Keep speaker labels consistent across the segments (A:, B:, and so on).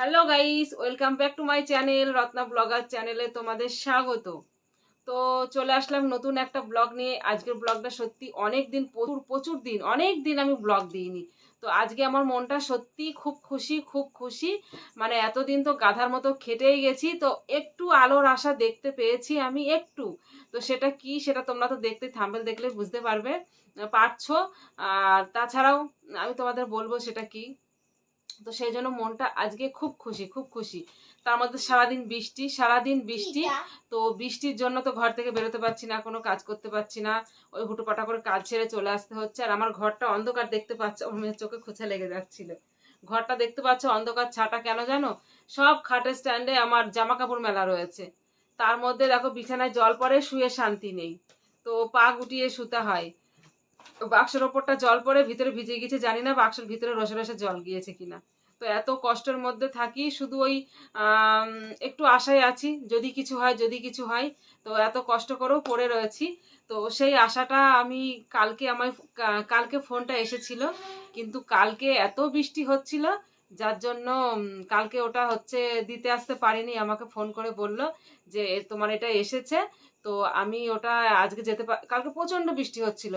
A: Hello guys, welcome back to my channel, Ratna blogger চ্যানেলে তোমাদের স্বাগত। তো চলে আসলাম নতুন একটা ব্লগ নিয়ে। আজকের ব্লগটা সত্যি অনেক দিন প্রচুর প্রচুর দিন অনেক দিন আমি ব্লগ দিইনি। তো আজকে আমার মনটা সত্যি খুব খুশি খুব খুশি। মানে এতদিন তো গাধার মতো খেটেই গেছি, তো একটু আলোর আশা দেখতে পেয়েছি আমি একটু। তো সেটা কি, সেটা তোমরা তো দেখতে, থাম্বেল দেখলে বুঝতে পারবে, পারছ। আর তাছাড়াও আমি তোমাদের বলব সেটা কি তো সেই জন্য মনটা আজকে খুব খুশি খুব খুশি। তার মধ্যে সারাদিন বৃষ্টি সারাদিন বৃষ্টি। তো বৃষ্টির জন্য তো ঘর থেকে বেরোতে পারছি না কোনো কাজ করতে পারছি না। ওই হুটোপাটা করে কাজ ছেড়ে চলে আসতে হচ্ছে। আর আমার ঘরটা অন্ধকার দেখতে পাচ্ছে আমার মেয়ের চোখে খোঁচা লেগে যাচ্ছিল। ঘরটা দেখতে পাচ্ছ অন্ধকার ছাটা কেন জানো? সব খাটের স্ট্যান্ডে আমার জামা কাপড় মেলা রয়েছে। তার মধ্যে দেখো বিছানায় জল পড়ে শুয়ে শান্তি নেই। তো পা গুটিয়ে শুতে হয়। বাক্সের ওপরটা জল পড়ে ভিতরে ভিজে গেছে জানি না বাক্সের ভিতরে রসে রসে জল গিয়েছে কিনা। তো এত কষ্টের মধ্যে থাকি, শুধু ওই একটু আশায় আছি, যদি কিছু হয়, যদি কিছু হয়, তো এত কষ্ট করেও পড়ে রয়েছি। তো সেই আশাটা আমি কালকে আমার কালকে ফোনটা এসেছিল, কিন্তু কালকে এত বৃষ্টি হচ্ছিল, যার জন্য কালকে ওটা হচ্ছে দিতে আসতে পারিনি, আমাকে ফোন করে বলল যে তোমার এটা এসেছে। তো আমি ওটা আজকে যেতে পার কালকে প্রচণ্ড বৃষ্টি হচ্ছিল।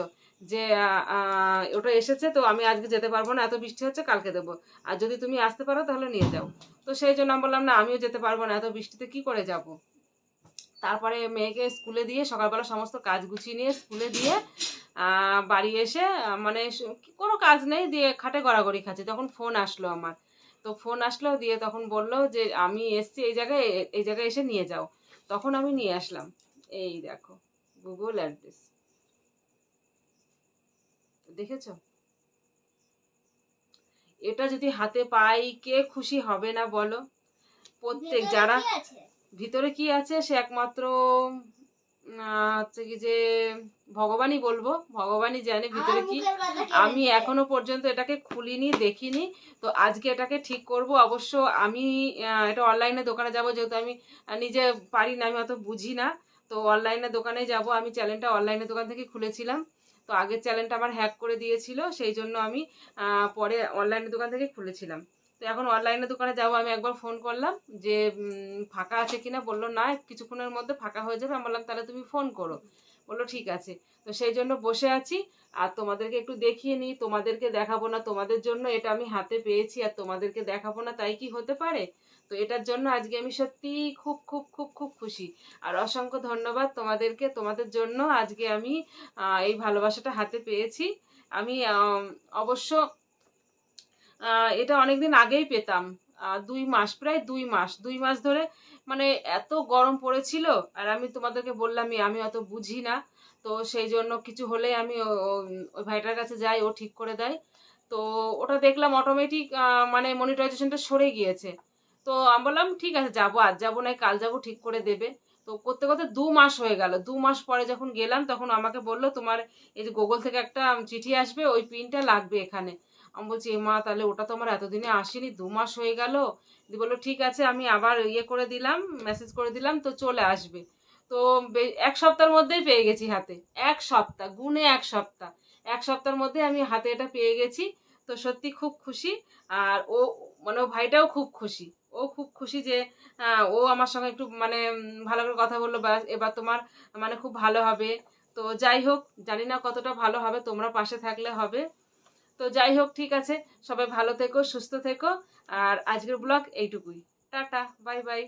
A: যে ওটা এসেছে তো আমি আজকে যেতে পারব না, এত বৃষ্টি হচ্ছে, কালকে দেবো। আর যদি তুমি আসতে পারো তাহলে নিয়ে যাও। তো সেই জন্য আমি বললাম, না, আমিও যেতে পারব না, এত বৃষ্টিতে কি করে যাব? তারপরে মেয়েকে স্কুলে দিয়ে সকালবেলা সমস্ত কাজ গুছিয়ে নিয়ে স্কুলে দিয়ে বাড়ি এসে মানে কোনো কাজ নেই, দিয়ে খাটে গড়াগড়ি খাচ্ছে। তখন ফোন আসলো আমার, তো ফোন আসলো, দিয়ে তখন বলল যে, আমি এসছি এই জায়গায় এই জায়গায় এসে নিয়ে যাও। তখন আমি নিয়ে আসলাম। এই দেখো গুগল অ্যাড্রেস দেখেছ? এটা যদি হাতে পাই কে খুশি হবে না বলো? প্রত্যেক যারা ভিতরে কি আছে? সে একমাত্র হচ্ছে কি যে ভগবানই বলব। ভগবানই জানে ভিতরে কি। আমি এখনও পর্যন্ত এটাকে খুলিনি দেখিনি। তো আজকে এটাকে ঠিক করব। অবশ্য আমি এটা অনলাইনে দোকানে যাব যেহেতু আমি নিজে পারি না আমি অত বুঝি না। তো অনলাইনে দোকানে যাব। আমি চ্যানেলটা অনলাইনে দোকান থেকে খুলেছিলাম। তো আগের চ্যানেলটা আমার হ্যাক করে দিয়েছিল সেই জন্য আমি পরে অনলাইনে দোকান থেকে খুলেছিলাম। তো এখন অনলাইনে দোকানে যাব, আমি একবার ফোন করলাম যে ফাঁকা আছে কিনা? বলল, না, কিছুক্ষণের মধ্যে ফাঁকা হয়ে যাবে। আমি বললাম, তাহলে তুমি ফোন করো। বলল, ঠিক আছে। তো সেই জন্য বসে আছি, আর তোমাদেরকে একটু দেখিয়ে নিই, তোমাদেরকে দেখাবো না, তোমাদের জন্য এটা আমি হাতে পেয়েছি, আর তোমাদেরকে দেখাবো না, তাই কি হতে পারে? তো এটার জন্য আজকে আমি সত্যি খুব খুব খুশি। আর অসংখ্য ধন্যবাদ তোমাদেরকে, তোমাদের জন্য আজকে আমি এই ভালোবাসাটা হাতে পেয়েছি। আমি অবশ্য এটা অনেকদিন আগেই পেতাম দুই মাস, প্রায় দুই মাস দুই মাস ধরে মানে এত গরম পড়েছিল, আর আমি তোমাদেরকে বললামই, আমি অত বুঝি না। তো সেই জন্য কিছু হলে আমি ওই ভাইটার কাছে যাই, ও ঠিক করে দেয়। তো ওটা দেখলাম অটোমেটিক মানে মনিটাইজেশনটা সরে গিয়েছে। তো আমি বললাম, ঠিক আছে, যাব, আজ যাব না কাল যাব, ঠিক করে দেবে। তো করতে করতে দু মাস হয়ে গেল। দু মাস পরে যখন গেলাম, তখন আমাকে বলল, তোমার এই যে গুগল থেকে একটা চিঠি আসবে, ওই পিনটা লাগবে এখানে। আমি বলছি, এ মা, তাহলে ওটা তো আমার এতদিনে আসেনি, দু মাস হয়ে গেল। দিয়ে বলল, ঠিক আছে, আমি আবার ইয়ে করে দিলাম মেসেজ করে দিলাম, তো চলে আসবে। তো এক সপ্তাহের মধ্যেই পেয়ে গেছি হাতে, এক সপ্তাহ, গুনে এক সপ্তাহ। এক সপ্তাহের মধ্যে আমি হাতে এটা পেয়ে গেছি, তো সত্যি খুব খুশি। আর ও মানে ভাইটাও খুব খুশি। ও খুব খুশি যে ও আমার সঙ্গে একটু মানে ভালো করে কথা বলল, বা, এবার তোমার মানে খুব ভালো হবে। তো যাই হোক, জানি না কতটা ভালো হবে, তোমরা পাশে থাকলে হবে। তো যাই হোক, ঠিক আছে, সবাই ভালো থেকো, সুস্থ থেকো, আর আজকের ব্লগ এইটুকুই। Tata, bye bye.